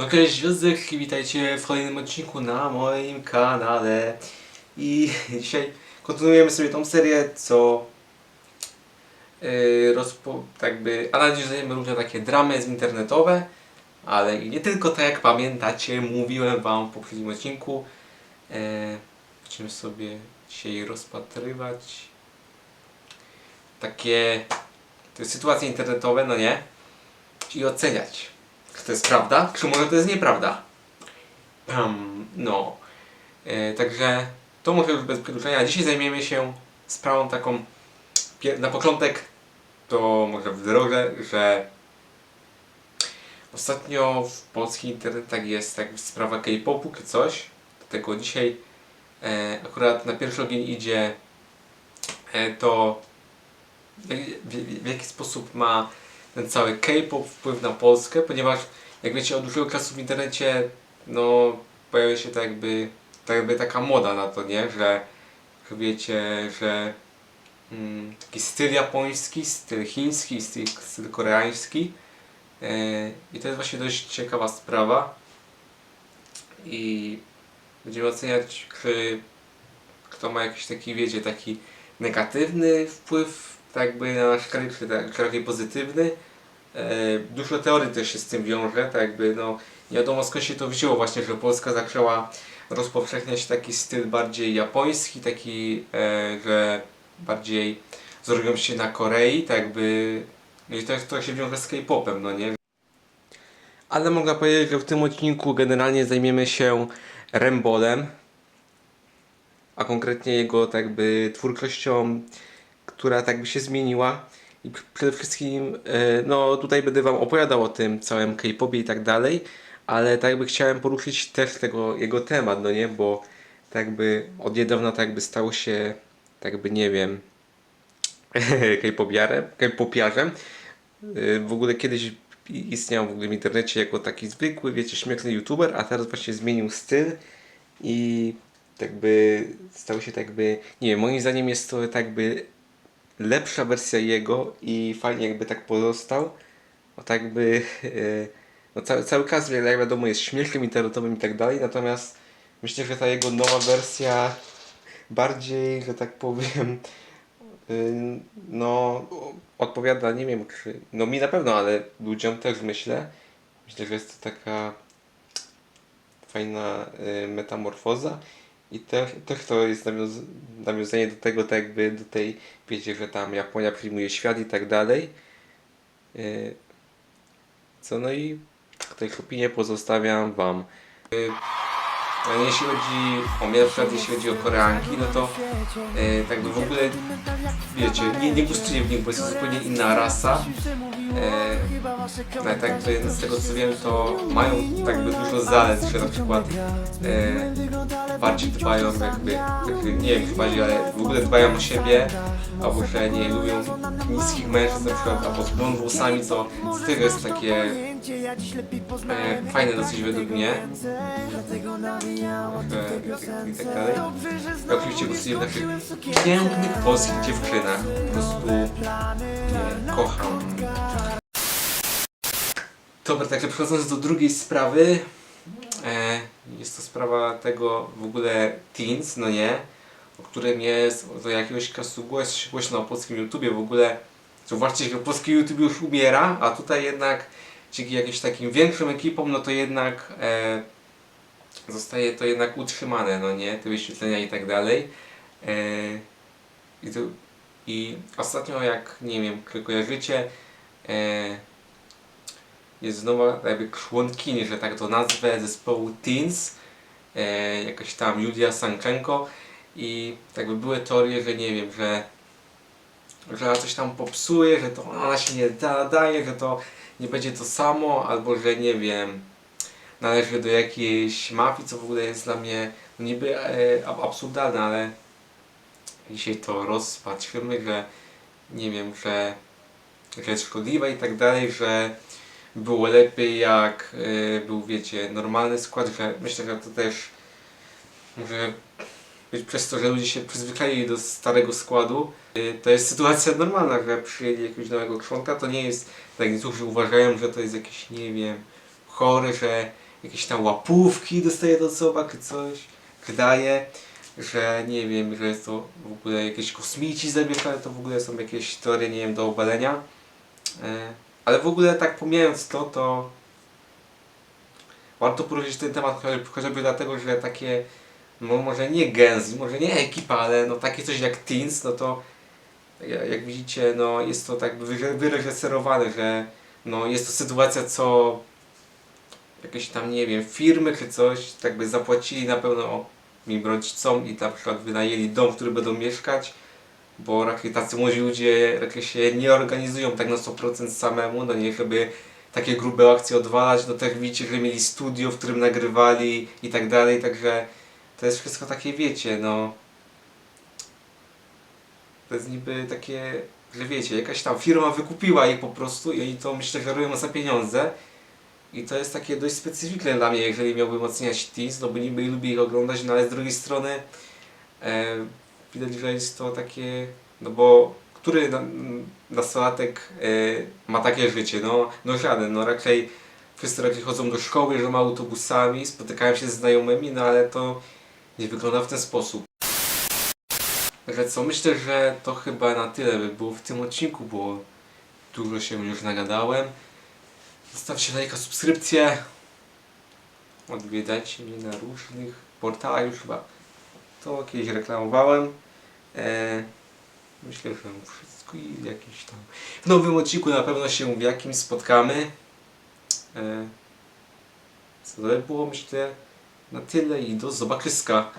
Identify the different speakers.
Speaker 1: No cześć Józef witajcie w kolejnym odcinku na moim kanale. I dzisiaj kontynuujemy sobie tą serię, co yy, rozpo, tak by analizujemy różne takie dramy internetowe, ale i nie tylko tak jak pamiętacie, mówiłem wam w poprzednim odcinku. Yy, będziemy sobie dzisiaj rozpatrywać takie sytuacje internetowe, no nie? I oceniać, czy to jest prawda, czy może to jest nieprawda. Um, no. E, także to może już bez przedłużenia. Dzisiaj zajmiemy się sprawą taką, na początek to może wdrożę, że ostatnio w polskich internetach jest tak sprawa K-popu czy coś. Dlatego dzisiaj e, akurat na pierwszy ogień idzie e, to w, w, w jaki sposób ma ten cały K-pop wpływ na Polskę, ponieważ jak wiecie od dłuższego czasu w internecie no pojawia się tak jakby, tak jakby taka moda na to, nie? Że, że wiecie, że mm, taki styl japoński, styl chiński, styl, styl koreański yy, i to jest właśnie dość ciekawa sprawa i będziemy oceniać, czy kto ma jakiś taki, wiecie, taki negatywny wpływ tak jakby na nasz kraj, czy tak, raczej pozytywny. E, dużo teorii też się z tym wiąże, tak jakby no nie wiadomo skąd się to wzięło właśnie, że Polska zaczęła rozpowszechniać taki styl bardziej japoński, taki, e, że bardziej wzorują się na Korei, tak jakby no i to, to się wiąże z K-popem, no nie? Ale mogę powiedzieć, że w tym odcinku generalnie zajmiemy się Rembolem, a konkretnie jego tak jakby twórczością, która tak by się zmieniła. I przede wszystkim, e, no tutaj będę Wam opowiadał o tym całym K-popie i tak dalej, ale tak jakby chciałem poruszyć też tego jego temat, no nie, bo tak jakby od niedawna tak jakby stał się, tak jakby nie wiem, K-popiarem, K-popiarzem. E, W ogóle kiedyś istniał w ogóle w internecie jako taki zwykły, wiecie, śmieszny youtuber, a teraz właśnie zmienił styl i tak by stał się tak by, nie wiem, moim zdaniem jest to tak by lepsza wersja jego i fajnie jakby tak pozostał. O tak by, e, no cały, cały cast jak wiadomo jest śmiesznym internetowym i tak dalej, natomiast myślę, że ta jego nowa wersja bardziej, że tak powiem, y, no odpowiada, nie wiem, czy, no mi na pewno, ale ludziom też myślę. Myślę, że jest to taka fajna y, metamorfoza i też, też to jest nawiąz nawiązanie do tego, tak jakby do tej, wiecie, że tam Japonia przyjmuje świat i tak dalej. Y, Co no i tej opinię pozostawiam Wam. Y, no, jeśli chodzi o mnie, jeśli chodzi o Koreanki, no to y, tak w ogóle, wiecie, nie, nie gustuję w nich, bo jest to zupełnie inna rasa. E, no, tak, to z tego co wiem, to mają tak by dużo zalet, że na przykład e, bardziej dbają jakby, jakby, nie wiem, bardziej, ale w ogóle dbają o siebie, albo że nie lubią niskich mężczyzn na przykład, albo z blond włosami, co z tego jest takie e, fajne dosyć według mnie. E, i, tak dalej. Ja oczywiście głosuję w naszych pięknych polskich dziewczynach. Po prostu je kocham. Dobra, także przechodząc do drugiej sprawy. E, jest to sprawa tego w ogóle Teens, no nie? O którym jest do jakiegoś czasu głoś, głośno o polskim YouTubie w ogóle. Zobaczcie, że polski YouTube już umiera, a tutaj jednak dzięki jakimś takim większym ekipom, no to jednak e, zostaje to jednak utrzymane, no nie? Te wyświetlenia i tak dalej. E, i, tu, I ostatnio, jak nie wiem, kojarzycie, e, jest nowa jakby członkini, że tak to nazwę, zespołu Teens, e, jakaś tam Julia Sanchenko i tak by były teorie, że nie wiem, że że ona coś tam popsuje, że to ona się nie nadaje, że to nie będzie to samo, albo że nie wiem, należy do jakiejś mafii, co w ogóle jest dla mnie niby e, ab- absurdalne, ale dzisiaj to rozpatrzymy, że nie wiem, że, że jest szkodliwe i tak dalej, że było lepiej jak e, był, wiecie, normalny skład, myślę, że to też może być przez to, że ludzie się przyzwyczaili do starego składu, y, to jest sytuacja normalna, że przyjęli jakiegoś nowego członka, to nie jest tak, niektórzy uważają, że to jest jakiś, nie wiem, chory, że jakieś tam łapówki dostaje ta osoba, czy coś. Wydaje, że nie wiem, że jest to w ogóle jakieś kosmici zamieszane, to w ogóle są jakieś teorie, nie wiem, do obalenia. Ale w ogóle tak pomijając to, to warto poruszyć ten temat chociażby dlatego, że takie, no może nie Genzi, może nie ekipa, ale no takie coś jak Teens, no to ja- jak widzicie, no jest to tak wyre- wyreżyserowane, że no jest to sytuacja, co jakieś tam, nie wiem, firmy czy coś, tak by zapłacili na pewno moim rodzicom i na przykład wynajęli dom, w którym będą mieszkać, bo raczej tacy młodzi ludzie raczej się nie organizują tak na 100% samemu, no nie, żeby takie grube akcje odwalać, no też widzicie, że mieli studio, w którym nagrywali i tak dalej, także to jest wszystko takie, wiecie, no. To jest niby takie, że wiecie, jakaś tam firma wykupiła ich po prostu i oni to myślę, że robią za pieniądze. I to jest takie dość specyficzne dla mnie, jeżeli miałbym oceniać Teens, no bo niby lubię ich oglądać, no ale z drugiej strony e, widać, że jest to takie, no bo który na, nastolatek e, ma takie życie? No, no żaden, no raczej wszyscy raczej chodzą do szkoły, że ma autobusami, spotykają się z znajomymi, no ale to nie wygląda w ten sposób. Także co, myślę, że to chyba na tyle by było w tym odcinku, bo dużo się już nagadałem. Zostawcie lajka, subskrypcję. Odwiedzajcie mnie na różnych portalach, już chyba to kiedyś reklamowałem. E, myślę, że wszystko i jakiś tam. W nowym odcinku na pewno się w jakimś spotkamy. E, co to by było, myślę, na tyle i do zobaczyska.